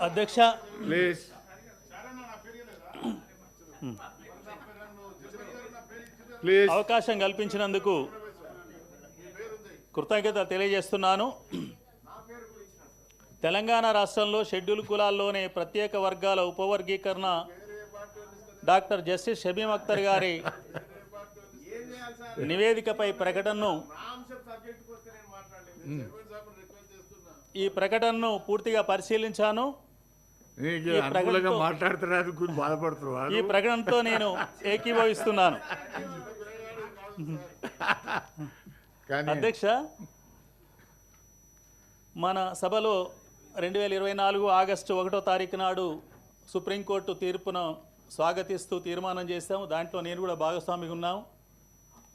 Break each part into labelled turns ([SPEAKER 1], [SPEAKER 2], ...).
[SPEAKER 1] అధ్యక్ష.
[SPEAKER 2] Please. Please.
[SPEAKER 1] అవకాశం కల్పించినందుకు కృతజ్ఞత తెలియజేస్తున్నాను. తెలంగాణ రాష్ట్రంలో షెడ్యూల్ కులాల్లోనే ప్రత్యేక వర్గాల ఉపవర్గీకరణ డాక్టర్ జస్టిస్ షబీం అఖ్తర్ గారి నివేదికపై ప్రకటనను ఈ ప్రకటనను పూర్తిగా పరిశీలించాను
[SPEAKER 2] నీకు
[SPEAKER 1] ఈ
[SPEAKER 2] అనుకూలంగా
[SPEAKER 1] ప్రకటనతో-
[SPEAKER 2] మాట్లాడుతున్నారు గురించి బాధపడుతున్నారు
[SPEAKER 1] ఈ ప్రకటనతో నేను ఏకీభవిస్తున్నాను. అధ్యక్ష మన సభలో రెండు వేల ఇరవై నాలుగు ఆగస్టు ఒకటో తారీఖు నాడు సుప్రీంకోర్టు తీర్పును స్వాగతిస్తూ తీర్మానం చేశాము. దాంట్లో నేను కూడా భాగస్వామిగా ఉన్నాము.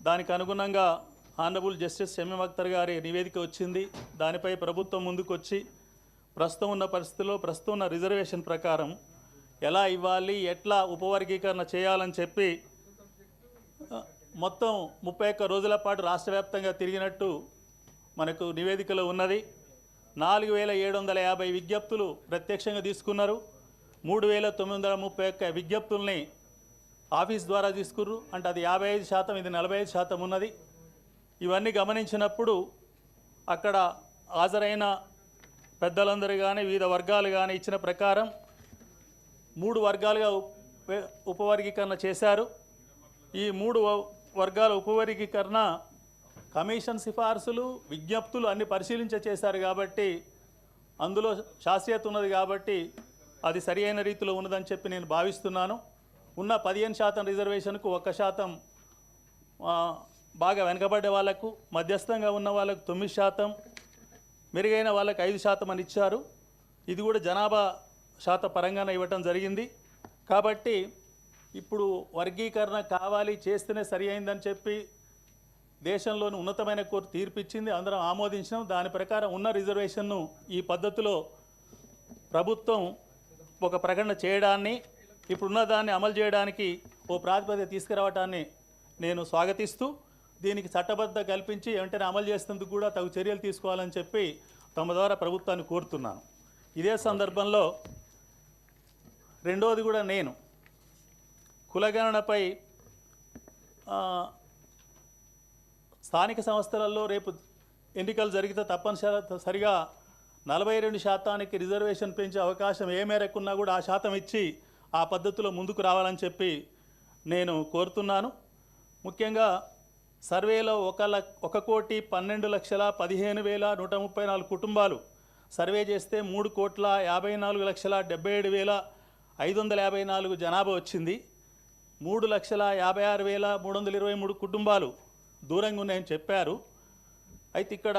[SPEAKER 1] దానికి అనుగుణంగా ఆనరబుల్ జస్టిస్ షమీం అఖ్తర్ గారి నివేదిక వచ్చింది. దానిపై ప్రభుత్వం ముందుకొచ్చి ప్రస్తుతం ఉన్న పరిస్థితుల్లో ప్రస్తుతం ఉన్న రిజర్వేషన్ ప్రకారం ఎలా ఇవ్వాలి ఎట్లా ఉపవర్గీకరణ చేయాలని చెప్పి మొత్తం ముప్పై ఒక్క రోజుల పాటు రాష్ట్ర వ్యాప్తంగా తిరిగినట్టు మనకు నివేదికలో ఉన్నది. నాలుగు వేల ఏడు వందల యాభై విజ్ఞప్తులు ప్రత్యక్షంగా తీసుకున్నారు. మూడు వేల తొమ్మిది వందల ముప్పై ఒక్క విజ్ఞప్తుల్ని ఆఫీస్ ద్వారా తీసుకుర్రు. అంటే అది యాభై ఐదు శాతం ఇది నలభై ఐదు శాతం ఉన్నది. ఇవన్నీ గమనించినప్పుడు అక్కడ హాజరైన పెద్దలందరూ కానీ వివిధ వర్గాలు కానీ ఇచ్చిన ప్రకారం మూడు వర్గాలుగా ఉపవర్గీకరణ చేశారు. ఈ మూడు వ- వర్గాల ఉపవర్గీకరణ కమిషన్ సిఫార్సులు విజ్ఞప్తులు అన్ని పరిశీలించ చేశారు కాబట్టి అందులో శాస్త్రీయత ఉన్నది కాబట్టి అది సరి అయిన రీతిలో ఉన్నదని చెప్పి నేను భావిస్తున్నాను. ఉన్న పదిహేను శాతం రిజర్వేషన్కు ఒక శాతం బాగా వెనకబడే వాళ్ళకు మధ్యస్థంగా ఉన్న వాళ్ళకు తొమ్మిది శాతం మెరుగైన వాళ్ళకి ఐదు శాతం అని ఇచ్చారు. ఇది కూడా జనాభా శాత పరంగానే ఇవ్వటం జరిగింది. కాబట్టి ఇప్పుడు వర్గీకరణ కావాలి చేస్తేనే సరి అయిందని చెప్పి దేశంలోని ఉన్నతమైన కోర్టు తీర్పిచ్చింది. అందరం ఆమోదించడం దాని ప్రకారం ఉన్న రిజర్వేషన్ను ఈ పద్ధతిలో ప్రభుత్వం ఒక ప్రకటన చేయడాన్ని ఇప్పుడున్న దాన్ని అమలు చేయడానికి ఓ ప్రాతిపదిక తీసుకురావటాన్ని నేను స్వాగతిస్తూ దీనికి చట్టబద్ధ కల్పించి వెంటనే అమలు చేసేందుకు కూడా తగు చర్యలు తీసుకోవాలని చెప్పి తమ ద్వారా ప్రభుత్వాన్ని కోరుతున్నాను. ఇదే సందర్భంలో రెండవది కూడా నేను. కులగణనపై స్థానిక సంస్థలలో రేపు ఎన్నికలు జరిగితే తప్పనిసరి సరిగా నలభై రెండు శాతానికి రిజర్వేషన్ పెంచే అవకాశం ఏ మేరకు ఉన్నా కూడా ఆ శాతం ఇచ్చి ఆ పద్ధతిలో ముందుకు రావాలని చెప్పి నేను కోరుతున్నాను. ముఖ్యంగా సర్వేలో ఒక లక్ ఒక కోటి పన్నెండు లక్షల పదిహేను వేల నూట ముప్పై నాలుగు కుటుంబాలు. సర్వే చేస్తే మూడు కోట్ల యాభై నాలుగు లక్షల డెబ్బై ఏడు వేల ఐదు వందల యాభై నాలుగు జనాభా వచ్చింది. మూడు లక్షల యాభై ఆరు వేల మూడు వందల ఇరవై మూడు కుటుంబాలు దూరంగా ఉన్నాయని చెప్పారు. అయితే ఇక్కడ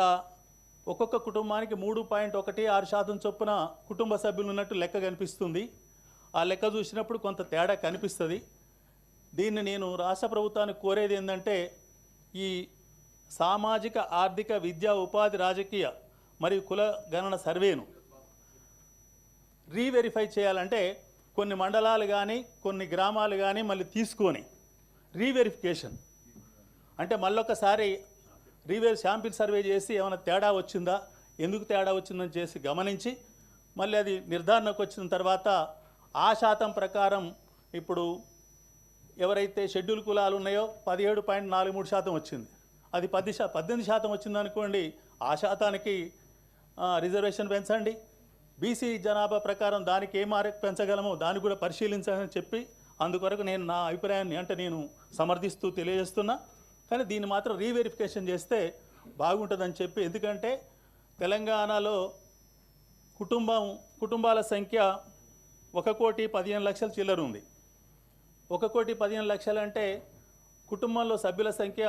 [SPEAKER 1] ఒక్కొక్క కుటుంబానికి మూడు పాయింట్ ఒకటి ఆరు శాతం చొప్పున కుటుంబ సభ్యులు ఉన్నట్టు లెక్క కనిపిస్తుంది. ఆ లెక్క చూసినప్పుడు కొంత తేడా కనిపిస్తుంది. దీన్ని నేను రాష్ట్ర ప్రభుత్వాన్ని కోరేది ఏంటంటే ఈ సామాజిక ఆర్థిక విద్యా ఉపాధి రాజకీయ మరియు కుల గణన సర్వేను రీవెరిఫై చేయాలంటే కొన్ని మండలాలు కానీ కొన్ని గ్రామాలు కానీ మళ్ళీ తీసుకొని రీవెరిఫికేషన్. అంటే మళ్ళొకసారి రీవెరి శాంపిల్ సర్వే చేసి ఏమైనా తేడా వచ్చిందా ఎందుకు తేడా వచ్చిందని చేసి గమనించి మళ్ళీ అది నిర్ధారణకు వచ్చిన తర్వాత ఆ శాతం ప్రకారం ఇప్పుడు ఎవరైతే షెడ్యూల్ కులాలు ఉన్నాయో పదిహేడు పాయింట్ నాలుగు మూడు శాతం వచ్చింది. అది పది శా పద్దెనిమిది శాతం వచ్చింది అనుకోండి ఆ శాతానికి రిజర్వేషన్ పెంచండి. బీసీ జనాభా ప్రకారం దానికి ఏ మార్పు పెంచగలమో దాన్ని కూడా పరిశీలించాలని చెప్పి అందుకొరకు నేను నా అభిప్రాయాన్ని అంటే నేను సమర్థిస్తూ తెలియజేస్తున్నా. కానీ దీన్ని మాత్రం రీవెరిఫికేషన్ చేస్తే బాగుంటుందని చెప్పి ఎందుకంటే తెలంగాణలో కుటుంబం కుటుంబాల సంఖ్య ఒక కోటి పదిహేను లక్షల చిల్లర ఉంది. ఒక కోటి పదిహేను లక్షలు అంటే కుటుంబంలో సభ్యుల సంఖ్య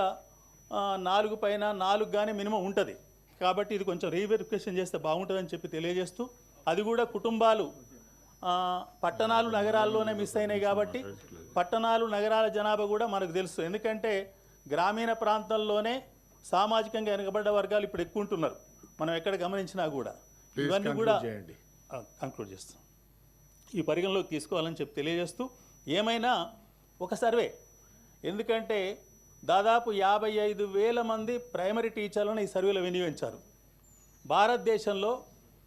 [SPEAKER 1] నాలుగు పైన నాలుగు కానీ మినిమం ఉంటుంది. కాబట్టి ఇది కొంచెం రీవెరిఫికేషన్ చేస్తే బాగుంటుందని చెప్పి తెలియజేస్తూ అది కూడా కుటుంబాలు పట్టణాలు నగరాల్లోనే మిస్ అయినాయి కాబట్టి పట్టణాలు నగరాల జనాభా కూడా మనకు తెలుసు. ఎందుకంటే గ్రామీణ ప్రాంతాల్లోనే సామాజికంగా వెనుకబడ్డ వర్గాలు ఇప్పుడు ఎక్కువ ఉంటున్నారు. మనం ఎక్కడ గమనించినా కూడా. ఇవన్నీ కూడా. కంక్లూడ్ చేస్తాం. ఈ పరిగణలోకి తీసుకోవాలని చెప్పి తెలియజేస్తూ ఏమైనా ఒక సర్వే. ఎందుకంటే దాదాపు యాభై ఐదు వేల మంది ప్రైమరీ టీచర్లను ఈ సర్వేలో వినియోగించారు. భారతదేశంలో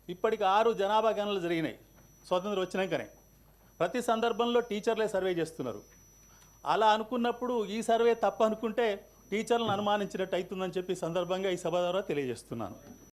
[SPEAKER 1] ఇప్పటికి ఆరు జనాభా గణనలు జరిగినాయి. స్వతంత్రం వచ్చినాకనే. ప్రతి సందర్భంలో టీచర్లే సర్వే చేస్తున్నారు. అలా అనుకున్నప్పుడు ఈ సర్వే తప్ప అనుకుంటే టీచర్లను అనుమానించినట్టు అవుతుందని చెప్పి సందర్భంగా ఈ సభ ద్వారా తెలియజేస్తున్నాను.